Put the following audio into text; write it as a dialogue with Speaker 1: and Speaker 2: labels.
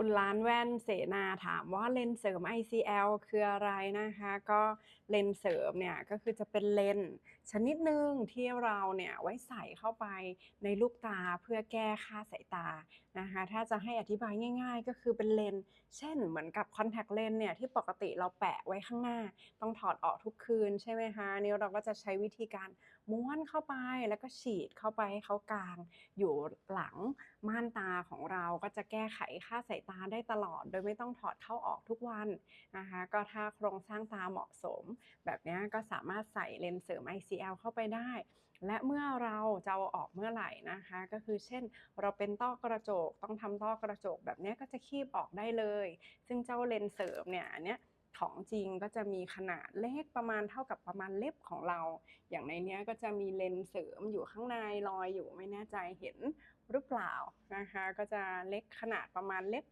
Speaker 1: คุณร้านแว่นเสนาถามว่าเลนเสริม ICL คืออะไรนะคะ ก็เลนเสริมเนี่ยก็คือจะเป็นเลนชนิดหนึ่งที่เราเนี่ยไว้ใส่เข้าไปในลูกตาเพื่อแก้ค่าสายตานะคะ ถ้าจะให้อธิบายง่าย ๆ ก็คือเป็นเลนเช่นเหมือนกับคอนแทคเลนเนี่ยที่ปกติเราแปะไว้ข้างหน้า ต้องถอดออกทุกคืนใช่ไหมคะนี่เราก็จะใช้วิธีการม้วนเข้าไปแล้วก็ฉีดเข้าไปให้เขากลาง อยู่หลังม่านตาของเราก็จะแก้ไขค่าสายตาได้ตลอด โดยไม่ต้องถอดเข้าออกทุกวันนะคะก็ถ้าโครงสร้างตาเหมาะสม แบบนี้ก็สามารถใส่เลนส์เสริม ICL เข้าไปได้ และเมื่อเราจะเอาออกเมื่อไหร่นะคะ ก็คือเช่นเราเป็นต้อกระจกต้องทำต้อกระจกแบบนี้ก็จะคีบออกได้เลย ซึ่งเจ้าเลนส์เสริมเนี่ยอันเนี้ย ของจริงก็จะมีขนาดเล็กประมาณเท่ากับประมาณเล็บของเรา อย่างในเนี้ยก็จะมีเลนส์เสริมอยู่ข้างในลอยอยู่ไม่แน่ใจเห็นหรือเปล่านะคะ ก็จะเล็กขนาดประมาณเล็บ